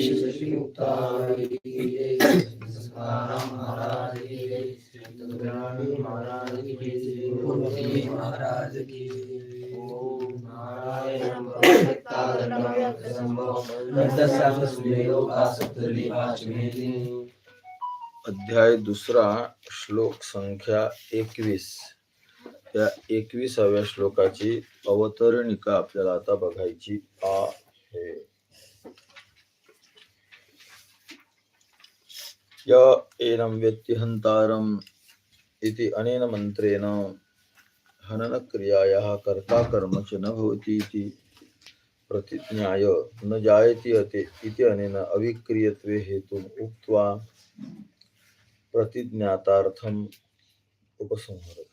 श्री महाराज की महाराज की श्री महाराज की अध्याय दुसरा श्लोक संख्या एकवीस. या एकविसाव्या श्लोकाची अवतरणिका आपल्याला आता बघायची आहे. य एनं व्यक्तिहन्तारम् इति अनेन मन्त्रेण हननक्रियायाः कर्ता कर्म च न भवति इति प्रतिज्ञाय न जायति अते इति अनेन अविक्रियत्वे हेतुम् उक्त्वा प्रतिज्ञातार्थम् उपसंहार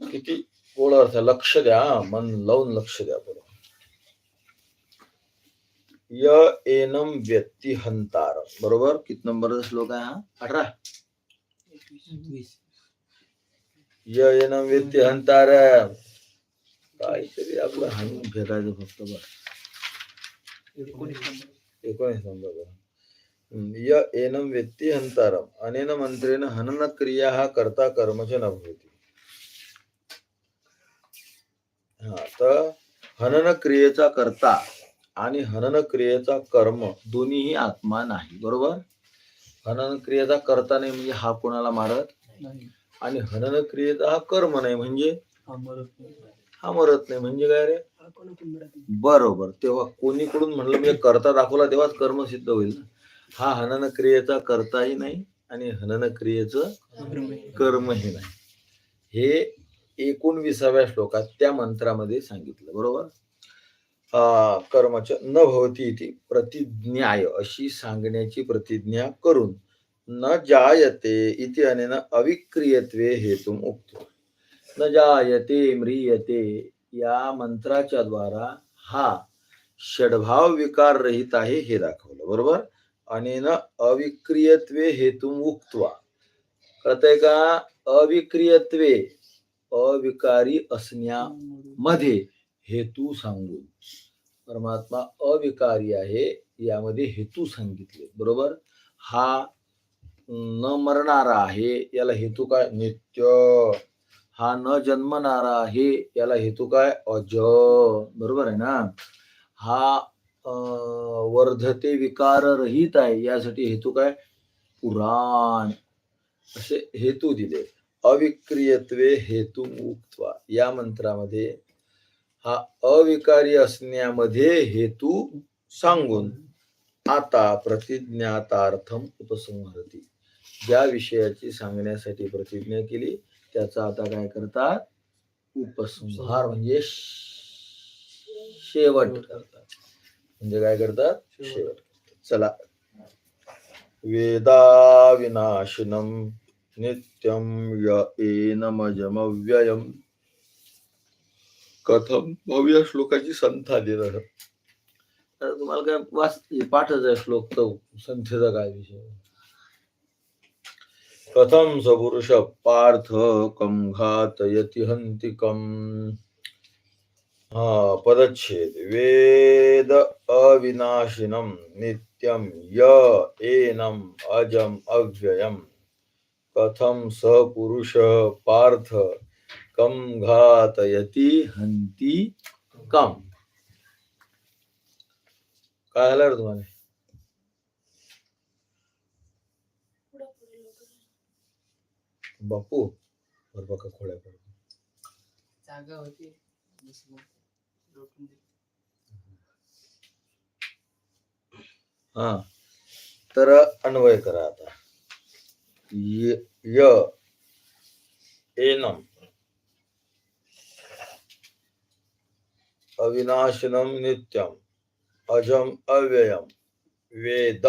किती गोड अर्थ लक्ष द्या मन लावून लक्ष द्या बरोबर य एनम व्यक्ती हंतार. बरोबर? किती नंबरचा श्लोक आहे हा? अठरा? य एनम व्यक्ती हंतार. काहीतरी आपलं हाणून फेकायचं फक्त बस एकोणीस नंबर. य एनं व्यक्ती हंतारम अनेन मंत्रेण हनन क्रिया हा कर्ता कर्मच न भवती हा तर हनन क्रियेचा कर्ता. आणि हनन क्रियेचा कर्म दोन्हीही आत्मा नाही बरोबर? हनन क्रियेचा कर्ता नाही म्हणजे हा कोणाला मारत आणि हनन क्रियेचा हा कर्म नाही म्हणजे? हा मरत नाही. म्हणजे काय रे? बरोबर. तेव्हा कोणीकडून म्हणलं म्हणजे करता दाखवला तेव्हाच कर्म सिद्ध होईल हा हनन क्रियेचा करताही नाही आणि हनन क्रियेचं कर्मही नाही. हे एकोणविसाव्या श्लोकात त्या मंत्रामध्ये सांगितलं बरोबर? कर्मच न भवती इति प्रतिज्ञाय अशी सांगण्याची प्रतिज्ञा करून न जायते इति अनेन अविक्रियत्वे हेतुम उक्तो. न जायते म्रियते या मंत्राच्या द्वारा हा षडभाव विकार रहित आहे हे दाखवलं बरोबर? अनेन अविक्रियत्वे हेतू उक्त्वा. कळतंय का अविक्रियत्वे अविकारी असण्यामध्ये हेतू सांगून. परमात्मा अविकारी आहे यामध्ये हेतू सांगितले. बरोबर? हा न मरणारा आहे याला हेतू काय? नित्य. हा न जन्मणारा आहे याला हेतू काय? अज. बरोबर आहे ना? हा वर्धते विकार रहित आहे यासाठी हेतू काय? पुराण. असे हेतू दिले. अविक्रियत्वे हेतू उक्त्वा या मंत्रामध्ये हा अविकारी असण्यामध्ये हेतू सांगून आता प्रतिज्ञातार्थम उपसंहरती. ज्या विषयाची सांगण्यासाठी प्रतिज्ञा केली त्याचा आता काय करतात? उपसंहार म्हणजे शेवट. करतात म्हणजे काय करतात? शेवट. चला. वेदा विनाशिनम नित्यम य एनमजमव्ययम कथम भव्य श्लोकाची संथा देत तर तुम्हाला काय वाच पाठच आहे श्लोक तो संथेचा काय विषय? कथम स पुरुष पार्थ कम घातयति हन्ति कम हा पदच्छेद. वेद अविनाशिनम नित्यम य एनम अजम अव्ययम। कथम स पुरुष पार्थ कम घातयति हन्ति कम काय झालं रे तुम्हाला? बापू बर बघा खोड्या जागा होती. हा. तर अन्वय करा आता. य य एनम. अविनाशनम नित्यम अजम अव्ययम वेद.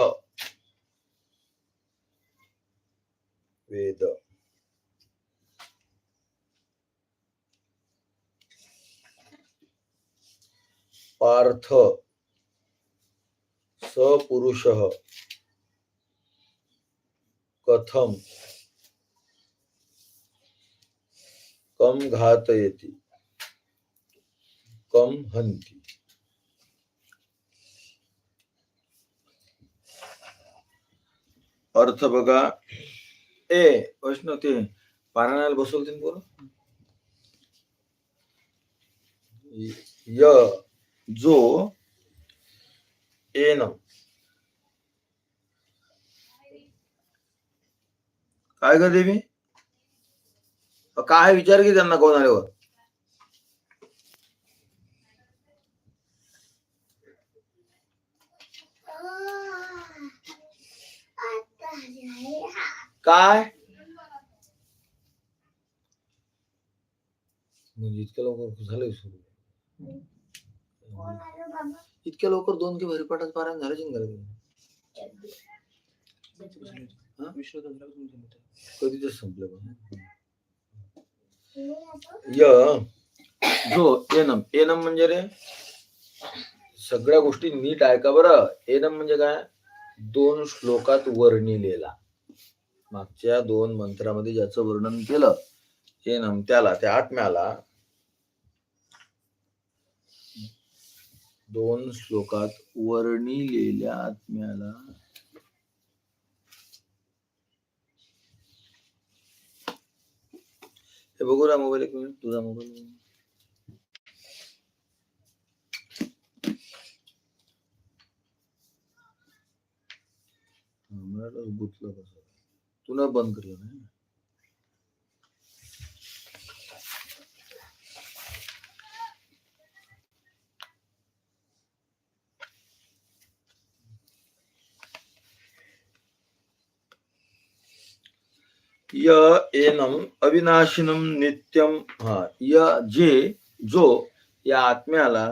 वेद. पार्थ. सपुरुष. कथम. कम घातयति. त्वं अर्थ बघा. ए वैष्णव ते पारायणाला बसवतील पोरं? य जो ए न काय ग देवी? काय विचार की त्यांना कोण आल्यावर काय? म्हणजे इतक्या लवकर झालंय सुरू. इतक्या लवकर दोन की भरीपाठात पारायण झालं जिंगाला हा? कधी ते संपलं जो एनम. एनम म्हणजे रे सगळ्या गोष्टी नीट ऐका बरं. एनम म्हणजे काय? दोन श्लोकात वर्णिलेला. मागच्या दोन मंत्रामध्ये ज्याचं वर्णन केलं हे त्याला त्या आत्म्याला दोन श्लोकात वर्णिलेल्या आत्म्याला हे बघू ना मोबाईल एक मिनिट तुझा मोबाईल मला वाटलं कसं? तू बंद करूया ना. य एनम अविनाशिनम नित्यम हा य जे जो या आत्म्याला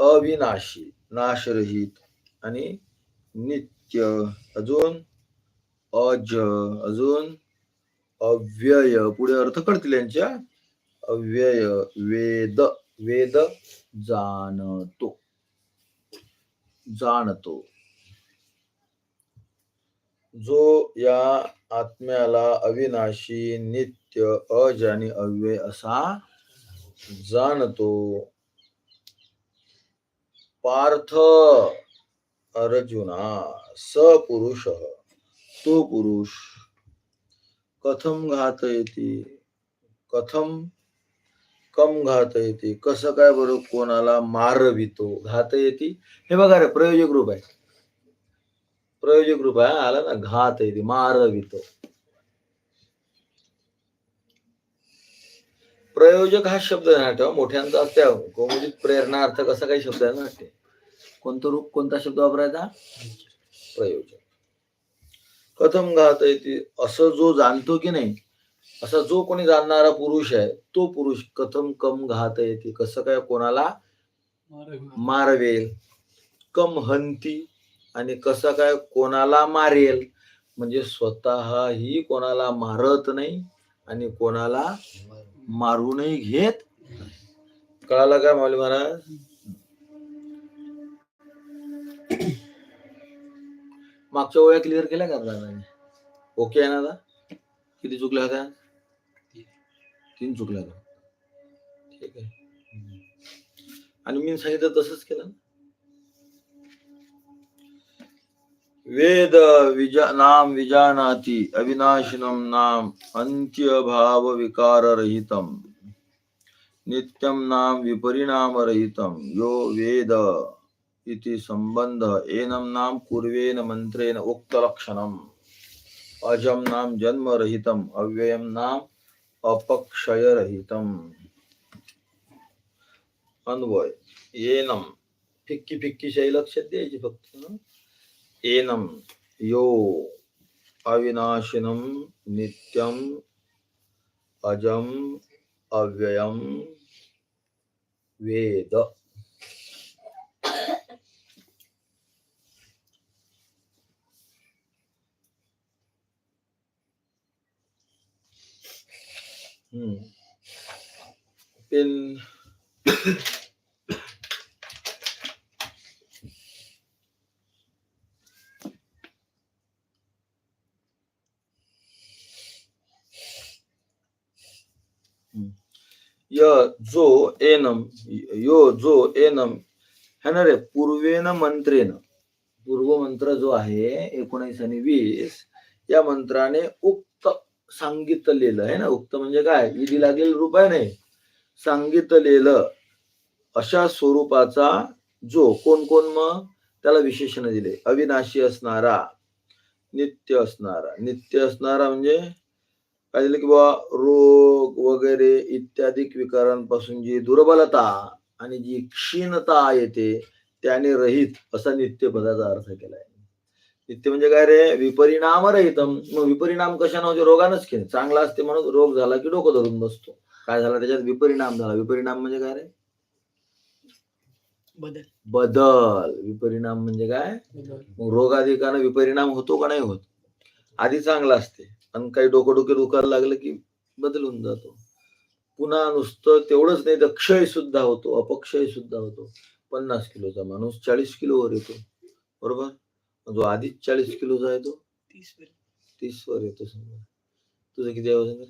अविनाशी नाशरहित आणि नित्य अजून अज अजून अव्यय. पुढे अर्थ कळतील यांच्या. अव्यय वेद वेद जाणतो. जाणतो. जो या आत्म्याला अविनाशी नित्य अज आणि अव्यय असा जाणतो. पार्थ अर्जुना स पुरुष. तो पुरुष कथम घातयती? कथम कम घातयती? कसं काय बरं कोणाला मारवितो? घातयती? हे बघा रे प्रयोजक रूप आहे. प्रयोजक रूप आहे आला ना घात येते मारवितो. प्रयोजक हा शब्द नाही ठेवा मोठ्यांचा असत्या कौमुदिक म्हणजे प्रेरणा अर्थ कसा काही शब्द आहे ना कोणतं रूप कोणता शब्द वापरायचा? प्रयोजक. कथम घात येते? असं जो जाणतो की नाही असा जो कोणी जाणणारा पुरुष आहे तो पुरुष कथम कम घात येते? कसं काय कोणाला मारवेल? कम हंती आणि कसं काय कोणाला मारेल? म्हणजे स्वतःही कोणाला मारत नाही आणि कोणाला मारूनही घेत. कळालं काय माऊली महाराज? मागच्या ओळ्या क्लिअर केल्या का दादाने? ओके आहे ना दादा? किती चुकल्या होत्या? तीन चुकल्या होत्या. ठीक आहे. आणि मी सांगितलं तसंच केलं ना. वेद विजा नाम विजानाति अविनाशिनम नाम अंत्यभाव विकार रहितम नित्यम नाम विपरिणाम रहितम यो वेद। इति संबंध एनं नाम पूर्वेन मंत्रेन उक्त लक्षणम अजम नाम जन्म रहितम अव्ययम नाम अपक्षय रहितम अन्वय। एनम फिक्की फिक्की शाही लक्षात द्यायची फक्त एनम यो। अविनाशिनम नित्यम। अजम। अव्ययम। वेद। पेन य जो एनम यो जो एनम है ना रे पूर्वेन मंत्रेन पूर्व मंत्र जो आहे एकोणीस आणि वीस या मंत्राने उक्त सांगितलेलं आहे ना? उक्त म्हणजे काय? विधी लागेल रूप आहे नाही सांगितलेलं अशा स्वरूपाचा जो कोण कोण मग त्याला विशेषण दिले. अविनाशी असणारा नित्य असणारा. नित्य असणारा म्हणजे काय दिलं की बाबा रोग वगैरे इत्यादी विकारांपासून जी दुर्बलता आणि जी क्षीणता येते त्याने रहित असा नित्य पदाचा अर्थ केलाय. नित्य म्हणजे काय रे? विपरिणाम रहितम मग विपरिणाम कशाने? होते म्हणजे रोगानच केले. चांगला असते म्हणून रोग झाला की डोकं धरून बसतो. काय झाला? त्याच्यात विपरिणाम झाला. विपरिणाम म्हणजे काय रे? बदल. बदल. विपरिणाम म्हणजे काय? मग रोगाधिकानं विपरिणाम होतो का नाही होत? आधी चांगला असते. आणि काही डोकं डोके दुखायला लागलं की बदलून जातो. पुन्हा नुसतं तेवढंच नाही तर क्षय सुद्धा होतो अपक्षय सुद्धा होतो. पन्नास किलोचा माणूस चाळीस किलोवर येतो. बरोबर? जो आधीच चाळीस किलोचा आहे तो? तीस वर. येतो समजा. तुझं किती आहे वजन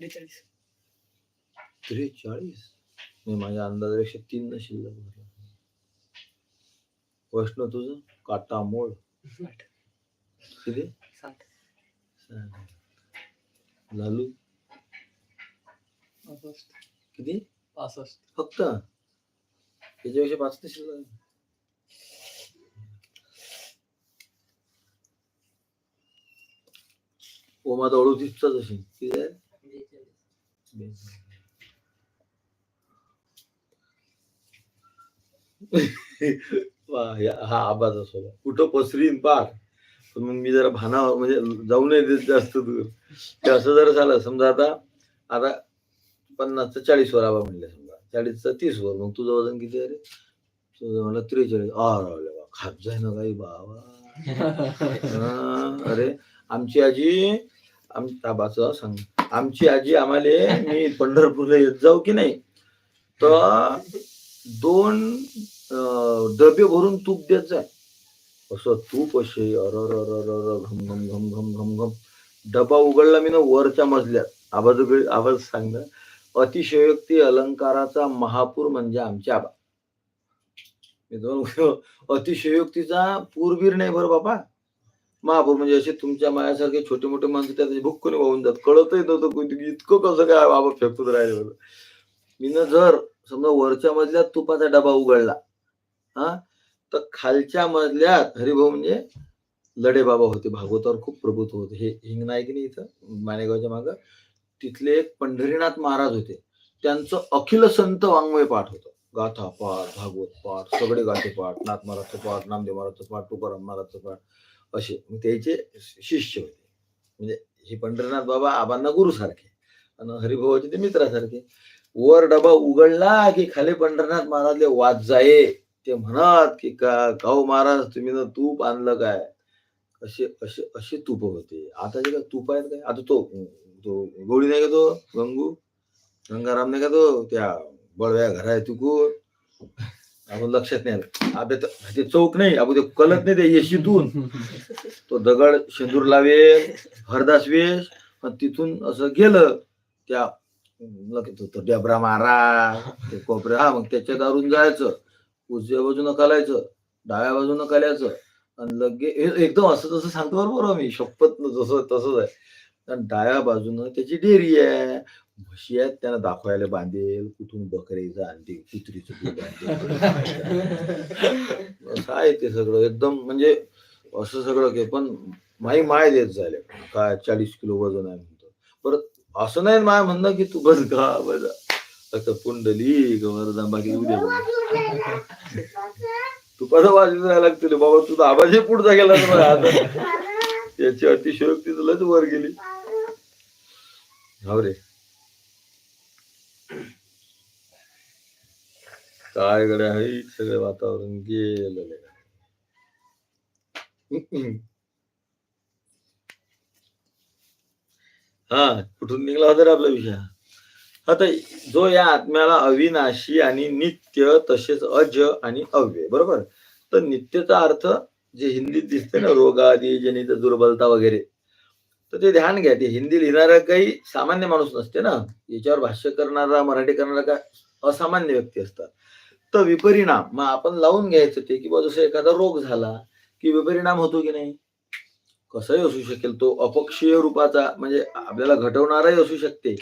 त्रेचाळीस. त्रेचाळीस? मी माझ्या अंदाजापेक्षा तीन शिल्लक भरला. वैष्णव तुझं? काटा मोड. साठ. किती? साठ. लालू? पासष्ट. किती? पासष्ट. फक्त? त्याच्यापेक्षा पाच नाही शिल्लक ओमा तर अडोतीसचाच असेल. किती आहे? हा आबाचा स्वभाव कुठं पसरीन पार. पण मग मी जरा भाना म्हणजे जाऊ नये देत जास्त दूर. ते असं जर झालं समजा आता आता पन्नासचं चाळीस वर आबा म्हणले समजा. चाळीसचं तीस वर. मग तुझं वजन किती आहे? रे तुझं म्हणलं त्रेचाळीस. रावले बा खात जाय ना काही बाबा. अरे आमची आजी आमचा सांग. आमची आजी आम्हाला मी पंढरपूरला येत जाऊ की नाही तर दोन डबे भरून तूप देत जाय असं तूप असे अर अर घम घम घम घम घम घम. डबा उघडला मी ना वरच्या मजल्यात. आवाज आवाज सांगणार अतिशयोक्ती अलंकाराचा महापूर म्हणजे आमच्या आबा. अतिशयोक्तीचा पूरवीर नाही बरं बाबा. महापौर म्हणजे असे तुमच्या मायासारखे छोटे मोठे माणसं त्या म्हणजे भुक्कून वाहून जात कळतही नव्हतं कोणती इतकं कसं काय बाबा फेकून राहिलं बरं मीनं जर समजा वरच्या मजल्यात तुपाचा डबा उघडला हा तर खालच्या मजल्यात हरिभाऊ म्हणजे लढे बाबा होते. भागवतावर खूप प्रभुत्व होते. हे हिंगणा आहे की नाही इथं? मानेगावच्या मागं. तिथले एक पंढरीनाथ महाराज होते. त्यांचं अखिल संत वाङ्मय पाठ होतं. गाथा पाठ भागवत पाठ सगळे गाथे पाठ नाथ महाराजचं पाठ नामदेव महाराजचं पाठ तुकाराम महाराजचं पाठ. असे. मग त्याचे शिष्य होते. म्हणजे हे पंढरीनाथ बाबा आबांना गुरु सारखे आणि हरिभावाचे ते मित्रासारखे. वर डबा उघडला की खाली पंढरनाथ महाराजले वाद जाये. ते म्हणत की का गाऊ महाराज तुम्ही ना तूप आणलं काय? असे असे असे तूप होते. आता जे काय तूप आहेत काय? आता तो तो गोळी नाही का तो? गंगू? गंगाराम नाही का तो? त्या बळव्या घरा आहे तुकून आपण लक्षात नाही आलं. आता ते म्हणजे चौक नाही आपण ते कलत नाही ते येशीतून तो दगड शेंदूर लावेल हरदास वेश पण तिथून असं गेलं त्या तो- डेबरा मारा ते कोपरे हा मग त्याच्या दारून जायचं. उजव्या बाजूनं कलायचं डाव्या बाजूनं कलायचं आणि लगे एकदम असं तसं सांगतो बरोबर मी शपथ जसं तसंच आहे. कारण डाव्या बाजूनं त्याची डेरी आहे म्हशी आहेत त्यांना दाखवायला बांधेल कुठून बकरीचं आणते कुत्रीचं दूध आणते असं आहे ते सगळं. एकदम म्हणजे असं सगळं के पण माई माय देत झाले. काय चाळीस किलो वजन आहे म्हणतो परत असं नाही माय म्हणणं की तू बस का बस असं पुंडली गवरदा बाकी उद्या तू कसं वाजत राहायला लागतील. बाबा तुझा आवाजही पुढचा गेला ना आता याची अतिशयोक्ती तुलाच वर गेली. हाव रे. काय गड्या आहे सगळं वातावरण गेलं हा कुठून निघला होता रे आपला विषय? आता जो या आत्म्याला अविनाशी आणि नित्य तसेच अज आणि अव्यय बरोबर? तर नित्यचा अर्थ जे हिंदीत दिसते ना रोगादी जनित दुर्बलता वगैरे तर ते ध्यान घ्या. ते हिंदी लिहिणारा काही सामान्य माणूस नसते ना. याच्यावर भाष्य करणारा मराठी करणारा काय? असामान्य व्यक्ती असतात. तर विपरिणाम. मग आपण लावून घ्यायचं ते किंवा जसं एखादा रोग झाला की विपरिणाम होतो की नाही? कसाही असू शकेल तो अपक्षीय रूपाचा म्हणजे आपल्याला घटवणाराही असू शकते.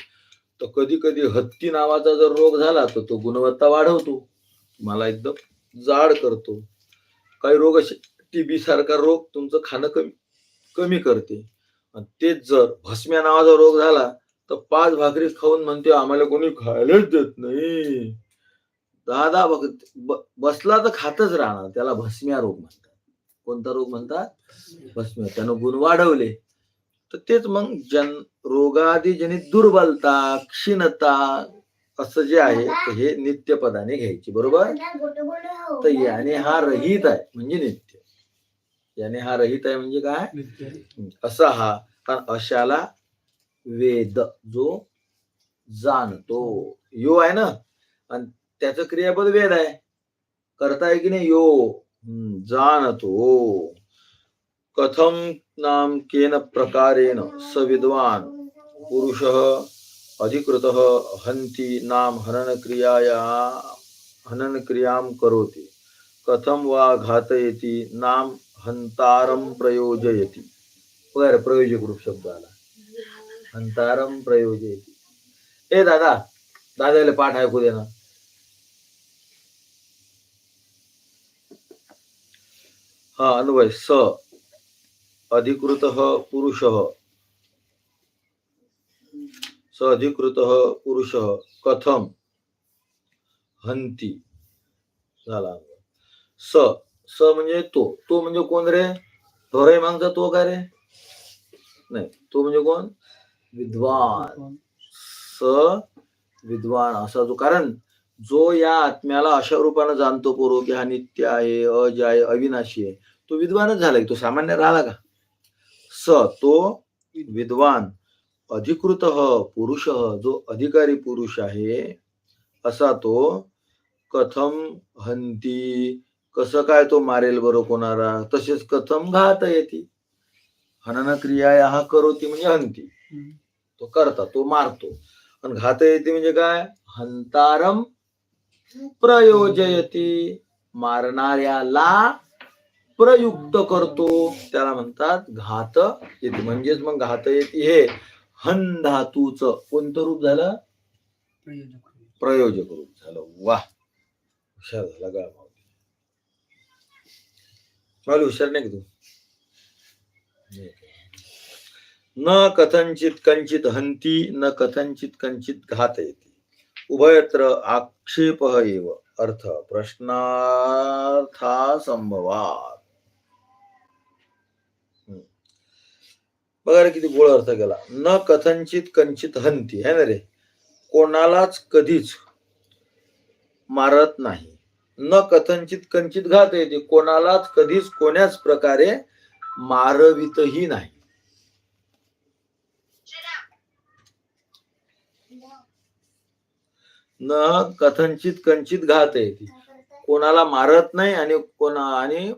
तर कधी कधी हत्ती नावाचा जर रोग झाला तर तो गुणवत्ता वाढवतो. मला एकदम जाड करतो. काही रोग असे टीबी सारखा रोग तुमचं खाणं कमी कमी करते. तेच जर भस्म्या नावाचा रोग झाला तर पाच भाकरी खाऊन म्हणते आम्हाला कोणी खायलाच देत नाही. भाकरी ब- बसला तर खातच राहणार. त्याला भस्म्या रोग म्हणतात. कोणता रोग म्हणतात? भस्म्या. त्यानं गुण वाढवले. तर तेच मग जन रोगादी जनित दुर्बलता क्षीणता असं जे आहे हे नित्यपदाने घ्यायची बरोबर? तर याने हा रहित आहे म्हणजे नित्य. याने हा रहित आहे म्हणजे काय? नित्य. असा हा कारण अशाला वेद जो जाणतो. यो आहे ना? आणि त्याचं क्रियापद वेद आहे. करताय की नाही? यो. जाणतो. कथम नाम केन प्रकारेण स विद्वान पुरुष अधिकृत हंती नाम हनन क्रियाया हनन क्रियाम करोति। कथम वा घातयति नाम हंतारम प्रयोजयति। वगैरे प्रयोजक रूप शब्द आला. हंतारम प्रयोजयति. ए दादा दादाला पाठ ऐकू दे ना. हा अन्वय स अधिकृत पुरुष। स अधिकृत पुरुष। कथम हंती झाला स स म्हणजे तो। तो म्हणजे कोण रे? ढोराई मागचा तो काय रे? नाही तो म्हणजे कोण? विद्वान. स विद्वान असा जो कारण जो या आत्म्याला अशा रूपानं जाणतो पूर्व की हा नित्य आहे अज आहे अविनाशी आहे तो विद्वानच झाला की तो सामान्य राहिला का? स तो विद्वान अधिकृत पुरुष जो अधिकारी पुरुष आहे असा तो कथम हंती. कसं काय तो मारेल बरं कोणाला? तसेच कथम घात येते. हनन क्रिया या हा करोती म्हणजे हंती. तो करता तो मारतो. आणि घात येते म्हणजे काय? हंतारम प्रयोजयती. मारणाऱ्याला प्रयुक्त करतो. त्याला म्हणतात घात येते. म्हणजेच मग घात येते हे. हन धातूच कोणतं रूप झालं? प्रयोजक रूप. झालं. वा. हुशार झाला गा माऊली माऊली हुशार नाही का तू? न कथंचित कंचित हंती न कथंचित कंचित घात येते. उभयत्र आक्षेप एव। अर्थ प्रश्नार्था संभवात। बघा रे किती गोळ अर्थ केला. न कथंचित कंचित हंती है ना रे? कोणालाच कधीच मारत नाही. न कथंचित कंचित घात येते कोणालाच कधीच कोण्याच प्रकारे मारवितही नाही. न कथंचित कंचित घात येते कोणाला मारत नाही आणि कोणा आणि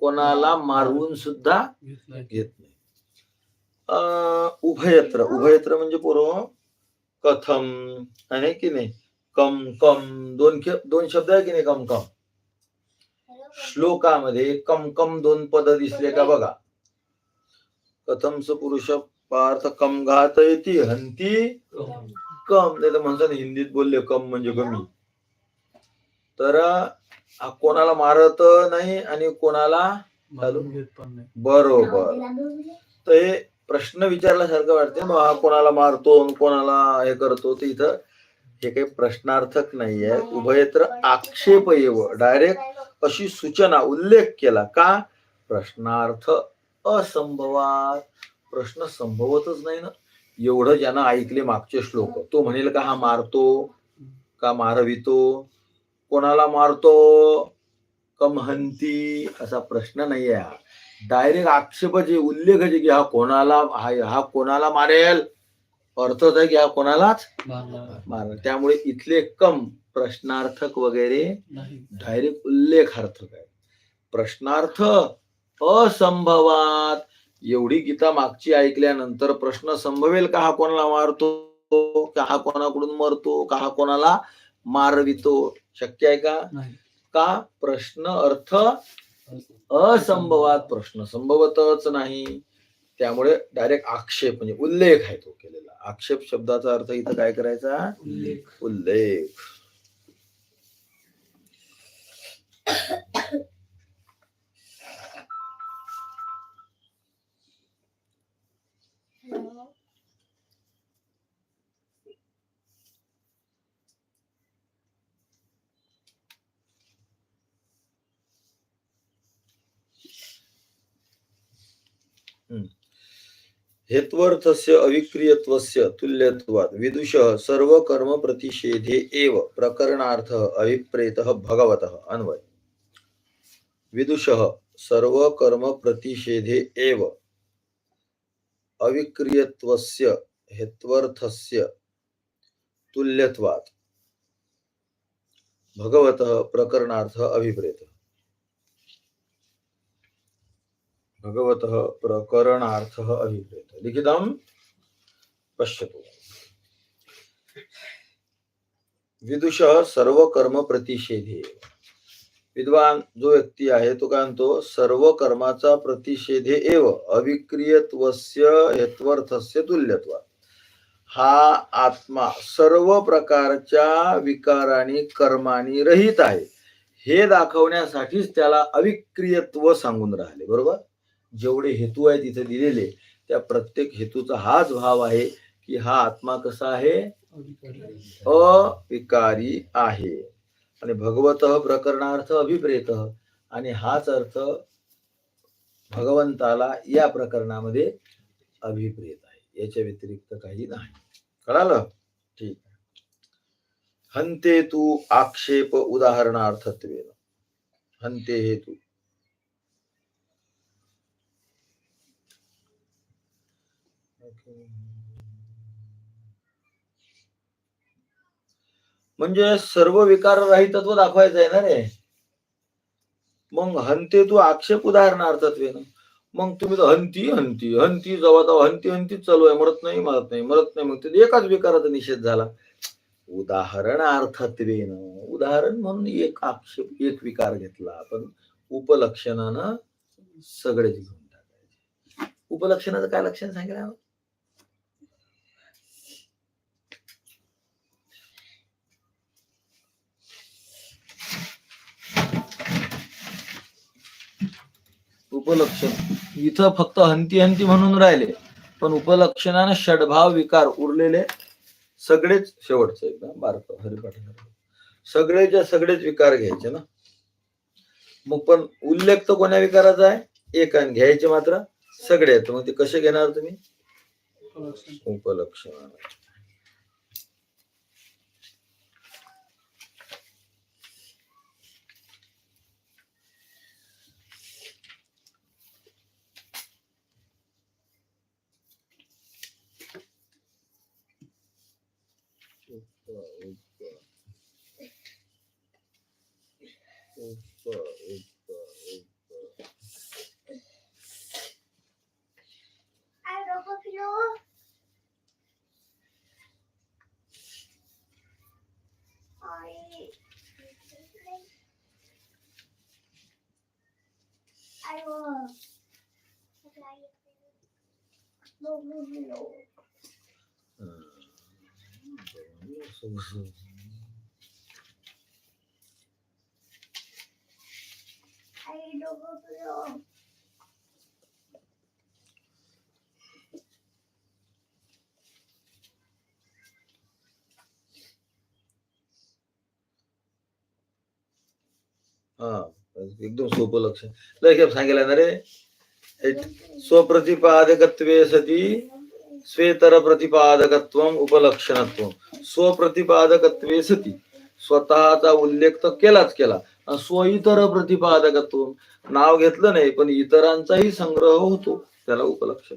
कोणाला मारवून सुद्धा घेत नाही. अं, उभयत्र उभयत्र म्हणजे पूर्व हो. कथम आहे की नाही? कम कम दोन दोन शब्द आहे की नाही? कम कम. श्लोकामध्ये कम कम दोन पद दिसले का बघा. कथम पुरुष पार्थ कम घात येते हंती कम नाही तर म्हणतात हिंदीत बोलले कम म्हणजे कमी. तर कोणाला मारत नाही आणि कोणाला बरोबर. तर हे प्रश्न विचारल्यासारखं वाटते मग हा कोणाला मारतो कोणाला हे करतो तर इथं हे काही प्रश्नार्थक नाहीये. उभयत्र आक्षेप येव. डायरेक्ट अशी सूचना उल्लेख केला का? प्रश्नार्थ असंभवात. प्रश्न संभवतच नाही ना. एवढं ज्यानं ऐकले मागचे श्लोक तो म्हणेल का हा मारतो का मारवितो कोणाला मारतो? कमहंती असा प्रश्न नाही आहे हा डायरेक्ट आक्षेपाचे उल्लेख आहे की हा कोणाला हा कोणाला मारेल? अर्थच आहे की हा कोणालाच मारेल त्यामुळे इथले कम प्रश्नार्थक वगैरे डायरेक्ट उल्लेखार्थक आहे. प्रश्नार्थ असंभवात. एवढी गीता मागची ऐकल्यानंतर प्रश्न संभवेल का हा कोणाला मारतो? का हा कोणाकडून मरतो? का हा कोणाला मारवितो? शक्य आहे का? का प्रश्न अर्थ असंभवात? प्रश्न संभवतच नाही. त्यामुळे डायरेक्ट आक्षेप म्हणजे उल्लेख आहे तो केलेला. आक्षेप शब्दाचा अर्थ इथं काय करायचा? उल्लेख. हेत्वर्थस्य अविक्रियत्वस्य तुल्यत्वात् विदुषः सर्व कर्म प्रतिषेधे एव प्रकरणार्थ अभिप्रेतः भगवतः अन्वय। विदुषः सर्व कर्म प्रतिषेधे एव अविक्रियत्वस्य हेत्वर्थस्य तुल्यत्वात्। भगवतः प्रकरणार्थ अभिप्रेतः। भगवतः प्रकरणार्थ अभिप्रेत। लिखितं पश्यतु। विदुषः सर्व कर्म प्रतिषेधे विद्वान जो व्यक्ती आहे तो काय म्हणतो? सर्व कर्माचा प्रतिषेधे एव। अविक्रियत्वस्य हेत्वर्थस्य तुल्यत्व हा आत्मा सर्व प्रकारच्या विकारांनी कर्मानी रहित आहे. हे दाखवण्यासाठीच त्याला अविक्रियत्व सांगून राहिले बरोबर? जेवढे हेतू आहेत तिथे दिलेले त्या प्रत्येक हेतूचा हाच भाव आहे की हा आत्मा कसा आहे? अविकारी आहे. आणि भगवत प्रकरणार्थ अभिप्रेत आणि हाच अर्थ भगवंताला या प्रकरणामध्ये अभिप्रेत आहे. याच्या व्यतिरिक्त काही नाही. कळालं? ठीक. आहे हंते तू आक्षेप उदाहरणार्थत्वे हंते हेतू. म्हणजे सर्व विकार राहितत्व दाखवायचं आहे ना रे? मग हंते तू आक्षेप उदाहरणार्थत्वेन मग तुम्ही तर हंती हंती हंती जवळ तेव्हा हंती हंतीच चालू आहे मरत नाही मरत नाही मरत नाही. मग ते एकाच विकाराचा निषेध झाला. उदाहरणार्थत्वेन उदाहरण म्हणून एक आक्षेप एक विकार घेतला. आपण उपलक्षणानं सगळेच घेऊन टाकायचे. उपलक्षणाचं काय लक्षण सांगितलं? उपलक्षण. इथं फक्त हंती हंती म्हणून राहिले पण उपलक्षणाने षडभाव विकार उरलेले सगळेच शेवटचं एकदम बारक हरिपाठ सगळेच्या सगळेच विकार घ्यायचे ना. मग पण उल्लेख तर कोण्या विकाराचा आहे? एक आणि घ्यायचे मात्र सगळे आहेत. मग ते कसे घेणार तुम्ही? उपलक्षण. No, no, no. I uh, हा एकदम सोपं लक्ष लय सांगितलं सती स्वेतर प्रतिपादकत्व उपलक्षणत्व। स्वप्रतिपादकत्वे सती। स्वतःचा उल्लेख केलाच केला। स्व इतर प्रतिपादकत्व. नाव घेतलं नाही पण इतरांचाही संग्रह होतो. त्याला उपलक्षण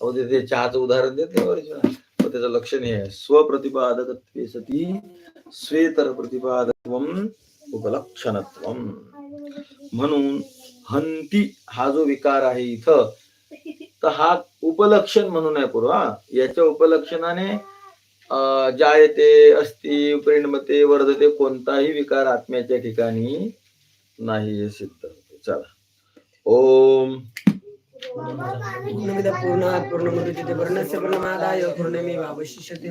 अहो ते- चहाचं उदाहरण देत त्याचं लक्षण हे आहे. स्वप्रतिपादकत्वे सती स्वेतर प्रतिपादकत्व उपलक्षणत्व. म्हणून हंती हा जो विकार आहे इथं तर हा उपलक्षण म्हणून आहे पूर्वा याच्या उपलक्षणाने जायते अस्ति परिणमते वर्धते कोणताही विकार आत्म्याच्या ठिकाणी नाही हे सिद्ध चला. ओम. पूर्णमिद पूर्णात् पूर्णमुदच्यते पूर्णस्य पूर्णमादाय पूर्णमेवावशिष्यते